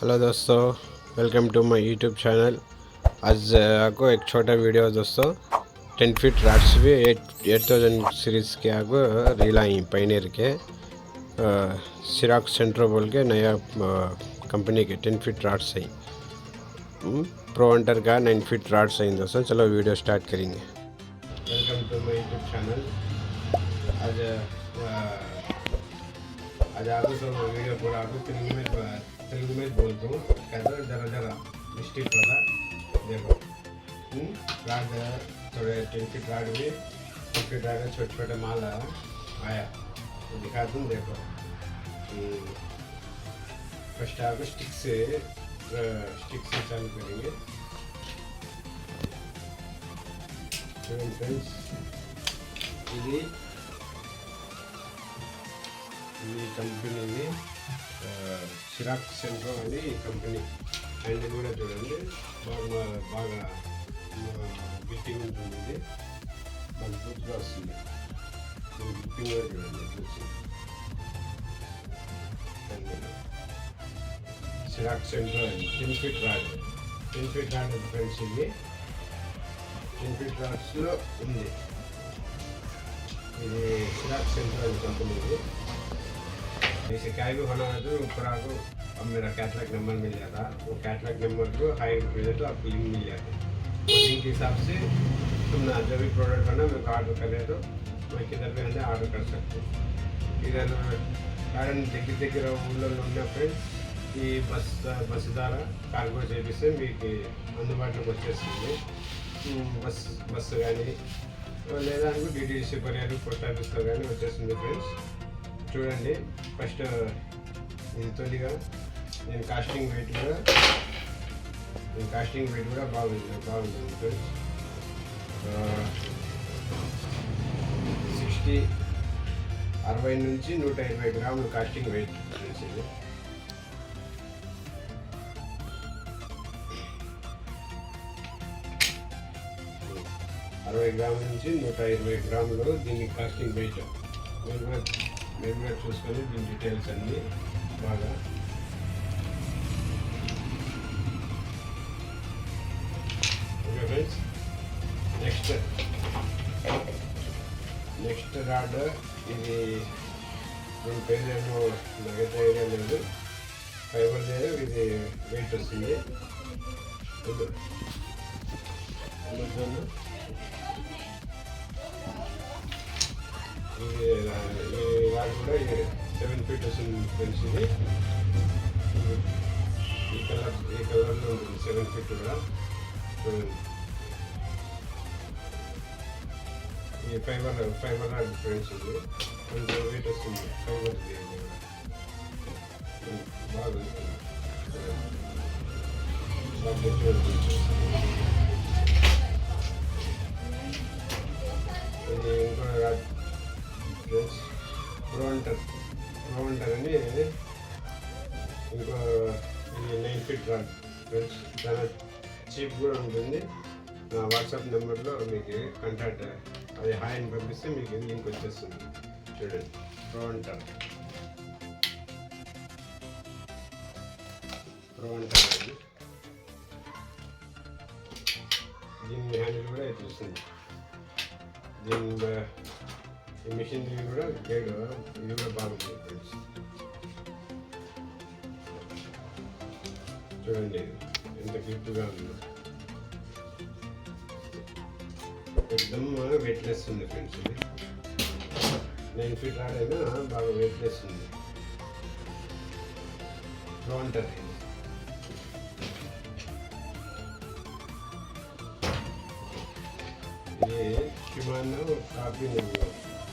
Hello दोस्तों welcome to my YouTube channel आज आपको एक छोटा वीडियो दोस्तों टेन फीट राड्स भी एट एट थाउज़ेंड सीरीज़ के आपको रील आई पाइनियर के सिराक सेंट्रो बोल के नया कंपनी के टेन फीट राड्स आई। प्रो अंटर का नाइन फीट राड्स आई दोस्तों, चलो वीडियो स्टार्ट करेंगे। Welcome to my YouTube channel आज आज आपको वीडियो पूरा आपको तेलुगु में तेलुगु में बोलता हूँ कहते हैं जरा जरा मिस्टेक वाला देखो हम्म, राड थोड़े टेन फीट राड भी टेन फीट राड छोटे छोटे माल आया तो दिखाता हूँ देखो फर्स्ट आपको स्टिक से स्टिक से चालू करेंगे फ्रेंड्स ఇది ఈ కంపెనీని సిరాక్ సెంట్రో అని కంపెనీ. హ్యాండిల్ కూడా చూడండి. బాగా బాగా గిట్టింగ్ ఉంటుంది ఇది. మనకు గుర్తుగా వస్తుంది. గిట్టింగ్ కూడా చూడండి చూసి. సిరాక్ సెంట్రో అండి ten feet rod. Ten feet rod friends ఇది. టెన్ ఫీట్ రాడ్స్లో ఉంది. ఇది సిరాక్ సెంట్రో అని కంపెనీ ఇది. क्या भी होना है तो ऊपर आपको अब मेरा कैटलॉग नंबर मिल जाता वो कैटलॉग नंबर को हाई भेजे तो आपको लिंक मिल जाता तो लिंक के हिसाब से तुम ना जो भी प्रोडक्ट होना मेरे को ऑर्डर करे तो मैं किधर भी अंदर ऑर्डर कर सकते हो इधर कारण దగ్గర దగ్గర ఊళ్ళో ఉన్న ఫ్రెండ్స్ ఈ బస్ బస్సు ద్వారా కార్గో చేపిస్తే మీకు అందుబాటులోకి వచ్చేస్తుంది ఉమ్, బస్ బస్సు కానీ లేదా అనుకో డిటిసి కొరియర్ పోస్ట్ ఆఫీస్లో కానీ వచ్చేస్తుంది ఫ్రెండ్స్ చూడండి. ఫస్ట్ ఇది తొలిగా నేను కాస్టింగ్ వెయిట్ కూడా నేను కాస్టింగ్ వెయిట్ కూడా బాగుంది బాగుంటుంది ఫ్రెండ్స్ సిక్స్టీ అరవై నుంచి నూట ఇరవై గ్రాములు కాస్టింగ్ వెయిట్ ఫ్రెండ్స్ ఇది. అరవై గ్రాముల నుంచి నూట ఇరవై గ్రాములు దీనికి కాస్టింగ్ వెయిట్ మీరు కూడా మీరు కూడా చూసుకొని దీని డీటెయిల్స్ అన్నీ బాగా okay friends next next rod ఇది దీని పేరేమో నగదు ఏరియా లేదు. ఫైబర్ లేదు ఇది వెయిట్ వస్తుంది. వద్దు. అమెజాన్ ఇది ఈ వాడు కూడా సెవెన్ ఫీట్ వస్తుంది ఫ్రెండ్స్ ఇది ఈ కలర్ ఈ కలర్లో ఉంటుంది సెవెన్ ఫీట్ కూడా చూడండి. ఈ ఫైబర్ ఫైబర్ రాడ్ ఫ్రెండ్స్ ఇది కొంచెం వెయిట్ వస్తుంది ఫైబర్ ఇది కూడా. బాగా ఉంటుంది బాగా గట్టిగా ఉంటుంది. ఇది ఇంకో రాడ్ ఫ్రెండ్స్ ప్రోంటర్ రోంటర్ అని ఇంకో ఇది నైన్ ఫీట్ రాడ్ ఫ్రెండ్స్ చాలా చీప్ కూడా ఉంటుంది. నా వాట్సాప్ నెంబర్లో మీకు కాంటాక్ట్ అది హాయ్ అని పంపిస్తే మీకు లింక్ వచ్చేస్తుంది. చూడండి. ప్రోంటర్ రోంటర్ అండి దీని హ్యాండిల్ కూడా చూస్తుంది. వస్తుంది దీని ఈ మిషన్ కూడా గైడ్ ఇది కూడా బాగుంటుంది ఫ్రెండ్స్ చూడండి ఎంత క్లిప్గా ఉందో ఎక్దమ్ వెయిట్లెస్ ఉంది ఫ్రెండ్స్ ఇది నైన్ ఫీట్ రాడైనా బాగా వెయిట్లెస్ ఉంది బాగుంటుంది ఇది ఇది Shimano copy machine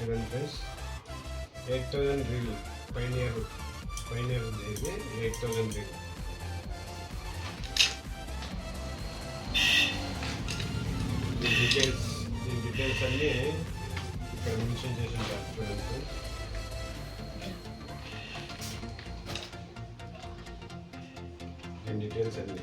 friends eight thousand reel పైన ఇయర్ పైన ఇయర్ ఉంది ఇది ఎయిట్ థౌజండ్ రీల్ డీటెయిల్స్ దీని డీటెయిల్స్ అన్నీ ఇక్కడ మెన్షన్ చేసి ఉంటారు చూడండి దీని డీటెయిల్స్ అన్నీ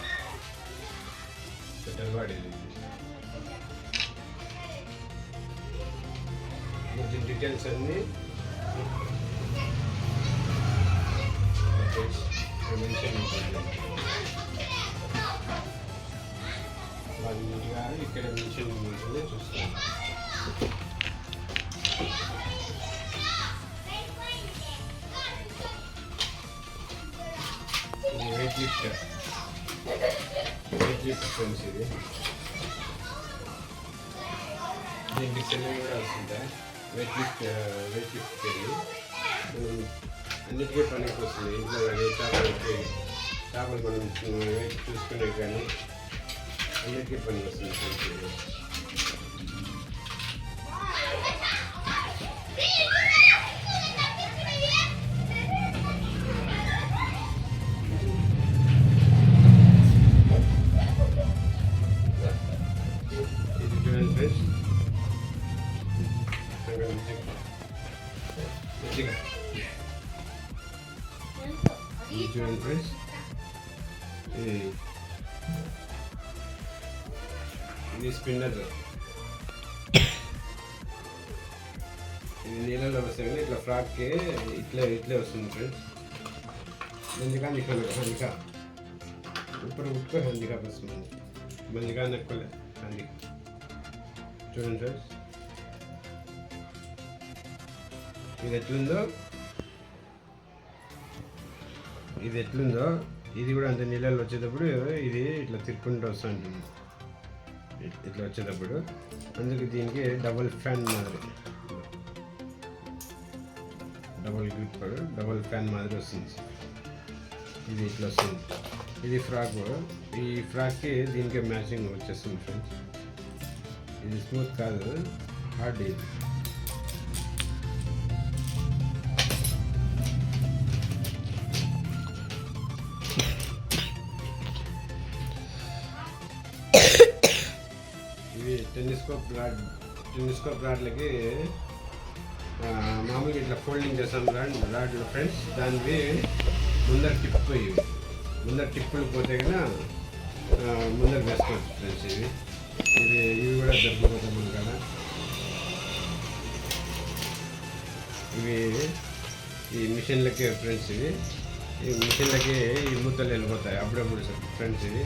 మెటల్ బాడీ ఇది దీని డీటెయిల్స్ అన్నీ మెన్షన్ ఉంటుంది వాళ్ళు నీట్గా ఇక్కడ మెన్షన్ ఉంటుంది చూస్తాను ఇది వెయిట్ లిఫ్ట్ వెయిట్ ఫ్రెండ్స్ ఇది. దీనికి సెల్లింగ్ కూడా వస్తుందా వెయిట్ లిఫ్ట్ వెయిట్ లిఫ్ట్ అన్నిటికీ పనికి వస్తుంది. ఇంట్లో కానీ చేపలకి చేపలు మనం uh, వెయిట్ చూసుకునే కానీ అన్నిటికీ పనికి వస్తుంది. ఫ్రెండ్స్ ఇది ఇది చూడండి ఫ్రెండ్స్ అక్కడ మంచిగా మంచిగా ఇది చూడండి ఫ్రెండ్స్ ఇది ఇది స్పిన్నర్ ఇది నీళ్ళలో వస్తుంది ఇట్లా ఫ్రాక్కి ఇట్లా ఇట్లే వస్తుంది ఫ్రెండ్స్ మంచిగా నిక్కలు హందిక ఇప్పుడు ఉప్పు హందిక వస్తుంది మంచిగా నెక్కలే హందిక చూడండి ఫ్రెండ్స్. ఇది ఎట్లుందో? ఇది ఎట్లుందో? ఇది కూడా అంత నీళ్ళలో వచ్చేటప్పుడు ఇది ఇట్లా తిరుక్కుంటూ వస్తుంది ఇట్లా వచ్చేటప్పుడు. అందుకు దీనికి డబుల్ ఫ్యాన్ మాదిరి. డబుల్ గ్రిప్ డబుల్ ఫ్యాన్ మాదిరి వస్తుంది. ఇది ఇట్లా వస్తుంది. ఇది ఫ్రాక్. ఈ ఫ్రాక్కి దీనికి మ్యాచింగ్ వచ్చేస్తుంది friends ఇది స్మూత్ కాదు హార్డ్ ఇది ఇవి టెలిస్కోప్ రాడ్ టెలిస్కోప్ రాడ్లకి ఆ, మామూలుగా ఇట్లా ఫోల్డింగ్ చేస్తాం రాడ్ రాడ్లు ఫ్రెండ్స్ దానివి ముందర టిప్ ఇవి ముందర టిప్పులు పోతే కన్నా ముందర వేసుకోవచ్చు ఫ్రెండ్స్ ఇవి ఇవి ఇవి కూడా దొరికిపోతాం కదా. ఇవి ఈ మిషన్లకి ఫ్రెండ్స్ ఇవి. ఈ మిషన్లకి ఈ మూతలు వెళ్ళిపోతాయి అప్పుడప్పుడు ఫ్రెండ్స్ ఇవి.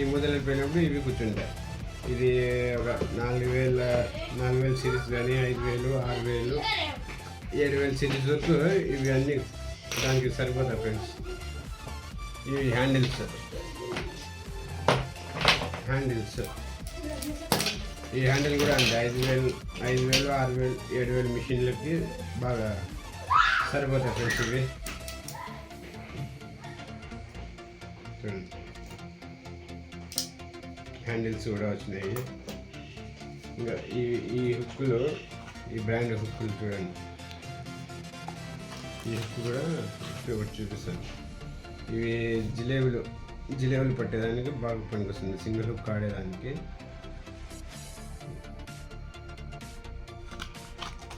ఈ మూతలు వెళ్ళిపోయినప్పుడు ఇవి కూర్చుంటాయి. ఇది ఒక నాలుగు వేల నాలుగు వేల సిరీస్ కానీ ఐదు వేలు ఆరు వేలు ఏడు వేల సిరీస్ వరకు ఇవి అన్నీ దానికి సరిపోతాయి ఫ్రెండ్స్. ఇవి హ్యాండిల్స్. హ్యాండిల్స్. ఈ హ్యాండిల్ కూడా అంతే. ఐదు వేలు ఐదు వేలు ఆరు వేలు ఏడు వేలు మిషన్లకి బాగా సరిపోతాయి ఫ్రెండ్స్ ఇవి. చూడండి. హ్యాండిల్స్ కూడా వచ్చినాయి. ఇంకా ఈ ఈ హుక్కులు ఈ బ్రాండ్ హుక్కులు చూడండి. ఈ హుక్ కూడా ఒకటి చూపిస్తాను. ఇవి జిలేబులు జిలేబులు పట్టేదానికి బాగా పనికొస్తుంది. Single hook ఆడేదానికి.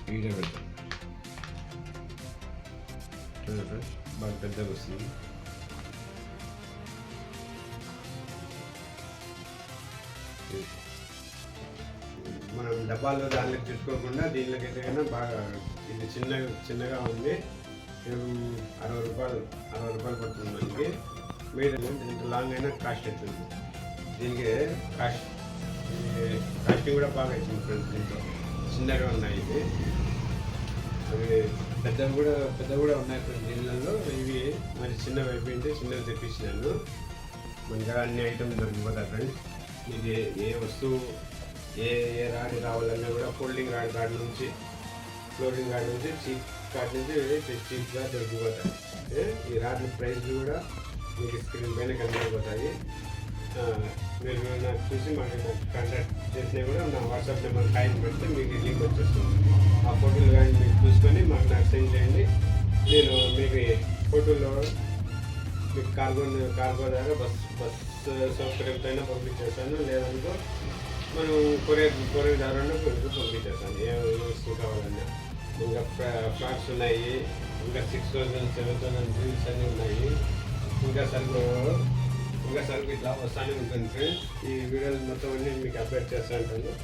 వీడియో పెడతాం చూడండి ఫ్రెండ్స్ బాగా పెద్దగా వస్తుంది మనం డబ్బాల్లో దానిలోకి తీసుకోకుండా దీనిలోకైతే కన్నా బాగా ఇది చిన్నగా చిన్నగా ఉంది. అరవై రూపాయలు అరవై రూపాయలు పడుతుంది మనకి. మీడియం ఇంత లాంగ్ అయినా కాస్ట్ అవుతుంది దీనికి కాస్ట్ కాస్టింగ్ కూడా బాగా అవుతుంది ఫ్రెండ్స్ దీంతో చిన్నగా ఉన్నాయి ఇది అవి పెద్దవి కూడా పెద్దవి కూడా ఉన్నాయి కొన్ని ఇళ్ళల్లో ఇవి మరి చిన్నవి అయిపోయింటే చిన్నవి తెప్పించినాను. మనకి అన్ని ఐటమ్స్ దొరికిపోతాయి ఫ్రెండ్స్. ఇది ఏ- వస్తువు ఏ ఏ రాడి రావాలన్నా కూడా ఫోల్డింగ్ రాడ్ కాడ నుంచి ఫ్లోరింగ్ కాడ నుంచి చీప్ కాడ నుంచి చీప్గా దొరికిపోతాయి. ఈ రాడ్ల ప్రైస్ కూడా మీకు స్క్రీన్ పైన కనిపిపోతాయి మీరు నాకు చూసి మాకు కాంటాక్ట్ చేసినా కూడా నా వాట్సాప్ నెంబర్ కాయిన్ పెడితే మీకు లింక్ వచ్చేస్తుంది. ఆ ఫోటోలు కానీ మీరు చూసుకొని మాకు నాకు సెండ్ చేయండి. నేను మీకు ఫోటోలో మీకు కార్గో కార్గో ద్వారా బస్ బస్ సౌకర్యంతో అయినా పంపించేస్తాను. లేదనుకో మనం కొరియర్ కొరియర్ ద్వారా పంపించేస్తాను. ఏ వస్తువు కావాలన్నా. ఇంకా ఫ్లాట్స్ ఉన్నాయి. ఇంకా సిక్స్ థౌసండ్ సెవెన్ థౌసండ్ డ్రీల్స్ అన్నీ ఉన్నాయి. ఇంకా సరుకు ఇంకా సరుకు ఇట్లా వస్తానే ఉంటుంది ఫ్రెండ్స్ ఈ వీడియోలు మొత్తం అన్ని మీకు అప్డేట్ చేస్తూ ఉంటాను.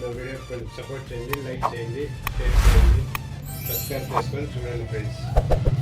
నా వీడియో కొంచెం సపోర్ట్ చేయండి లైక్ చేయండి షేర్ చేయండి సబ్స్క్రైబ్ చేసుకొని చూడండి ఫ్రెండ్స్